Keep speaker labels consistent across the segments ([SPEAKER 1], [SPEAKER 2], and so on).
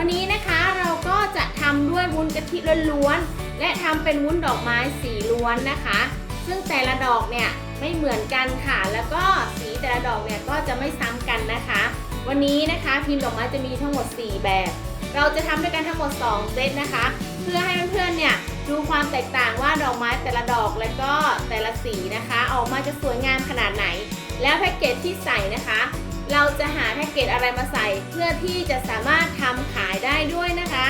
[SPEAKER 1] วันี้นะคะเราก็จะทำด้วยวุ้นกะทิล้วนๆและทำเป็นวุ้นดอกไม้สีล้วนนะคะ ซึ่งแต่ละดอกเนี่ยไม่เหมือนกันค่ะ แล้วก็สีแต่ละดอกเนี่ยก็จะไม่ซ้ำกันนะคะ วันนี้นะคะพิมพ์ดอกไม้จะมีทั้งหมด 4 แบบ เราจะทำด้วยกันทั้งหมด 2 เซตนะคะ เพื่อให้เพื่อนๆเนี่ยดูความแตกต่างว่าดอกไม้แต่ละดอกและก็แต่ละสีนะคะ ออกมาจะสวยงามขนาดไหน แล้วแพ็กเกจที่ใส่นะคะ เราจะหาแพ็กเกจอะไรมาใส่เพื่อที่จะสามารถทำขายได้ด้วยนะคะ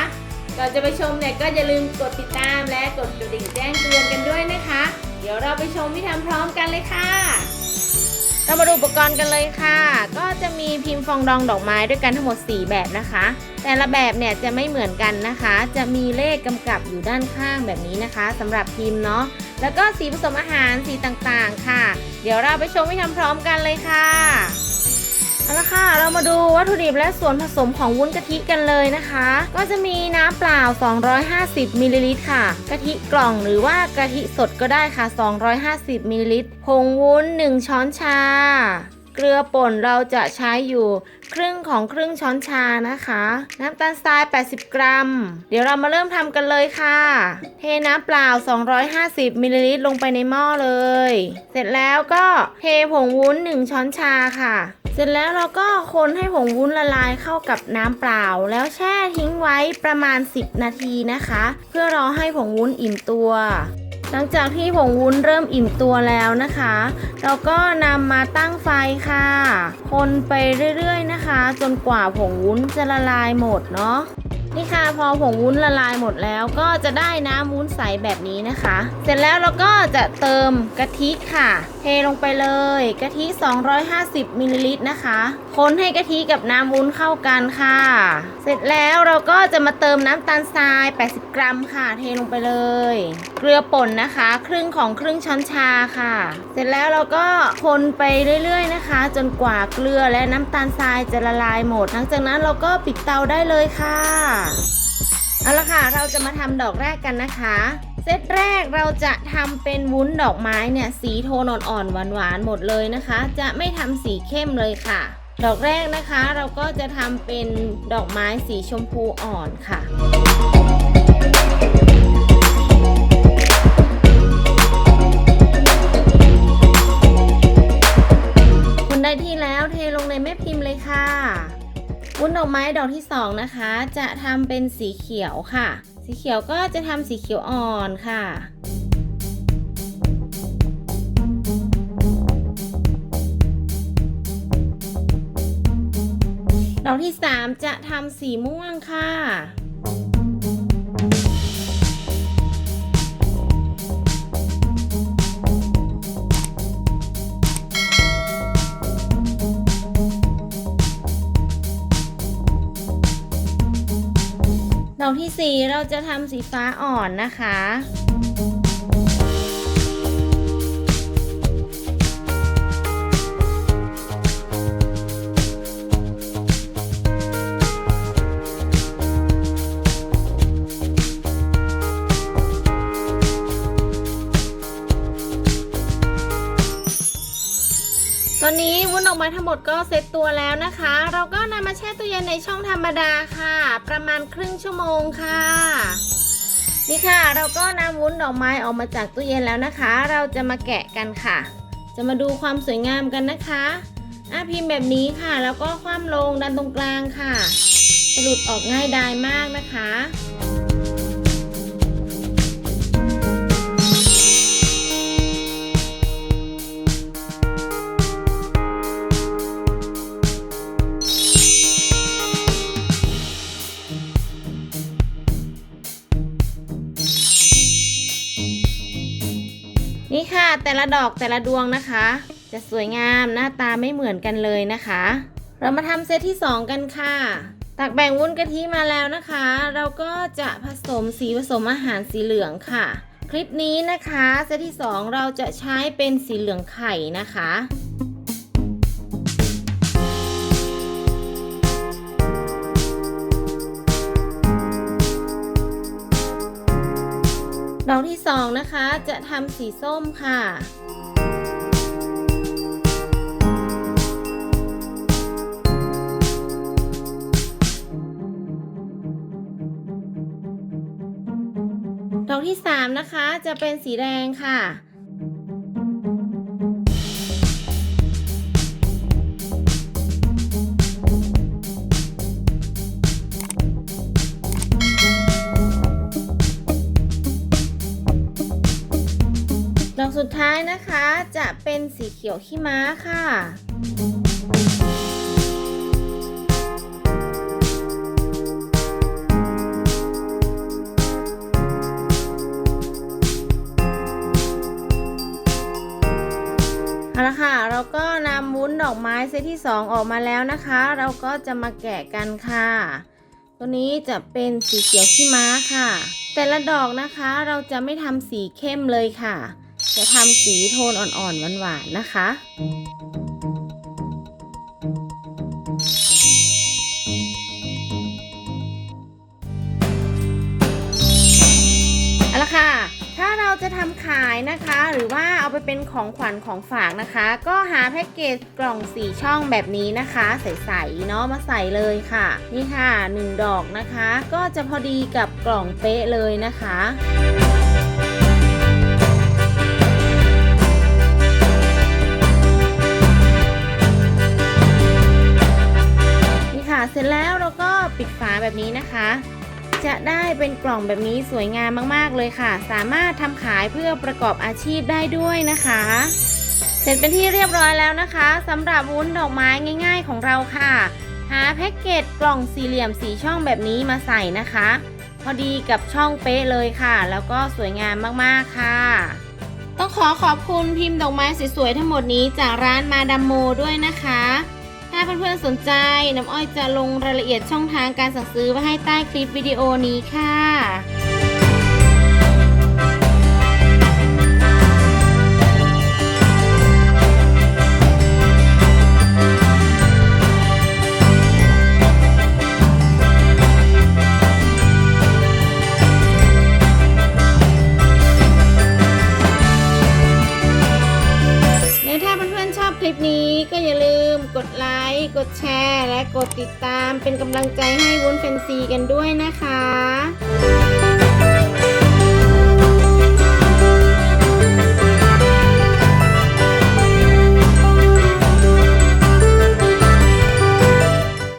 [SPEAKER 1] ก่อนจะไปชมเนี่ยก็อย่าลืมกดติดตามและกดกระดิ่งแจ้งเตือนกันด้วยนะคะ เดี๋ยวเราไปชมวิธีทำพร้อมกันเลยค่ะ เรามาดูอุปกรณ์กันเลยค่ะ ก็จะมีพิมพ์ฟองดองดอกไม้ด้วยกันทั้งหมด 4 แบบนะคะ แต่ละแบบเนี่ยจะไม่เหมือนกันนะคะ จะมีเลขกำกับอยู่ด้านข้างแบบนี้นะคะ สำหรับพิมพ์เนาะ แล้วก็สีผสมอาหารสีต่างๆ ค่ะ เดี๋ยวเราไปชมวิธีทำพร้อมกันเลยค่ะ เอาละค่ะ เรามาดูวัตถุดิบและส่วนผสมของวุ้นกะทิกันเลยนะคะ ก็จะมีน้ำเปล่า 250มิลลิลิตรค่ะ กะทิกล่องหรือว่ากะทิสดก็ได้ค่ะ 250มิลลิลิตร ผงวุ้น 1 ช้อนชา เกลือป่นเราจะใช้อยู่ครึ่งของครึ่งช้อนชานะคะ น้ำตาลทราย 80 กรัม เดี๋ยวเรามาเริ่มทำกันเลยค่ะ เทน้ำเปล่า 250มิลลิลิตรลงไปในหม้อเลย เสร็จแล้วก็เทผงวุ้น 1 ช้อนชาค่ะ สร็จแล้วเราก็คนให้ผงวุ้นละลายเข้ากับน้ำเปล่า แล้วแช่ทิ้งไว้ประมาณ 10 นาทีนะคะ เพื่อรอให้ผงวุ้นอิ่มตัว หลังจากที่ผงวุ้นเริ่มอิ่มตัวแล้วนะคะ เราก็นำมาตั้งไฟค่ะ คนไปเรื่อยๆนะคะ จนกว่าผงวุ้นจะละลายหมดเนาะ นี่ค่ะพอผงวุ้นละลายหมดแล้วก็จะได้น้ำวุ้นใสแบบนี้นะคะ เสร็จแล้วเราก็จะเติมกะทิค่ะ เทลงไปเลยกะทิ 250มิลลิลิตรนะคะ คนให้กะทิกับน้ำวุ้นเข้ากันค่ะ เสร็จแล้วเราก็จะมาเติมน้ำตาลทราย 80 กรัมค่ะ เทลงไปเลย เกลือป่นนะคะ ครึ่งของครึ่งช้อนชาค่ะ เสร็จแล้วเราก็คนไปเรื่อยๆนะคะ จนกว่าเกลือและน้ำตาลทรายจะละลายหมด หลังจากนั้นเราก็ปิดเตาได้เลยค่ะเอาละค่ะ เราจะมาทำดอกแรกกันนะคะ เซตแรกเราจะทำเป็นวุ้นดอกไม้เนี่ย สีโทนอ่อนๆหวานๆหมดเลยนะคะ จะไม่ทำสีเข้มเลยค่ะ ดอกแรกนะคะเราก็จะทำเป็นดอกไม้สีชมพูอ่อนค่ะคุณได้ที่แล้วเทลงในแม่พิมพ์เลยค่ะวุ้นดอกไม้ดอกที่สองนะคะ จะทำเป็นสีเขียวค่ะ สีเขียวก็จะทำสีเขียวอ่อนค่ะ ดอกที่สามจะทำสีม่วงค่ะดอกที่สี่เราจะทำสีฟ้าอ่อนนะคะ ตอนนี้วุ้นออกมาทั้งหมดก็เซ็ตตัวแล้วนะคะ เราก็นำมาแช่ตู้เย็นในช่องธรรมดาค่ะ ประมาณครึ่งชั่วโมงค่ะ นี่ค่ะ เราก็นำวุ้นดอกไม้ออกมาจากตู้เย็นแล้วนะคะ เราจะมาแกะกันค่ะ จะมาดูความสวยงามกันนะคะอะพิมพ์แบบนี้ค่ะ แล้วก็คว่ำลงดันตรงกลางค่ะจะหลุดออกง่ายดายมากนะคะ ละดอกแต่ละดวงนะคะ จะสวยงามหน้าตาไม่เหมือนกันเลยนะคะ เรามาทำเซตที่ 2 กันค่ะ ตักแบ่งวุ้นกะทิมาแล้วนะคะ เราก็จะผสมสีผสมอาหารสีเหลืองค่ะ คลิปนี้นะคะเซตที่ 2 เราจะใช้เป็นสีเหลืองไข่นะคะ ดอกที่สองนะคะจะทำสีส้มค่ะดอกที่3นะคะจะเป็นสีแดงค่ะ สุดท้ายนะคะจะเป็นสีเขียวขี้ม้าค่ะเอาละค่ะ เราก็นำวุ้นดอกไม้เซตที่ 2 ออกมาแล้วนะคะ เราก็จะมาแกะกันค่ะ ตัวนี้จะเป็นสีเขียวขี้ม้าค่ะ แต่ละดอกนะคะเราจะไม่ทำสีเข้มเลยค่ะ จะทำสีโทนอ่อนๆหวานๆนะคะ เอาละค่ะ ถ้าเราจะทำขายนะคะ หรือว่าเอาไปเป็นของขวัญของฝากนะคะ ก็หาแพ็กเกจกล่องสีช่องแบบนี้นะคะ ใสๆเนาะมาใส่เลยค่ะ นี่ค่ะ 1 ดอกนะคะ ก็จะพอดีกับกล่องเป๊ะเลยนะคะ ร็จแล้วเราก็ปิดฝาแบบนี้นะคะ จะได้เป็นกล่องแบบนี้สวยงามมากๆเลยค่ะ สามารถทำขายเพื่อประกอบอาชีพได้ด้วยนะคะ เสร็จเป็นที่เรียบร้อยแล้วนะคะสำหรับวุ้นดอกไม้ง่าย ๆ ของเราค่ะ หาแพ็กเกจกล่องสี่เหลี่ยมสีช่องแบบนี้มาใส่นะคะ พอดีกับช่องเป๊ะเลยค่ะ แล้วก็สวยงามมากๆค่ะต้องขอขอบคุณพิมพ์ดอกไม้สวยๆทั้งหมดนี้จากร้านมาดามโมด้วยนะคะาเพื่อนๆสนใจน้ำอ้อยจะลงรายละเอียดช่องทางการสั่งซื้อไว้ให้ใต้คลิปวิดีโอนี้ค่ะและ กดติดตามเป็นกำลังใจให้วุ้นเฟนซีกันด้วยนะคะ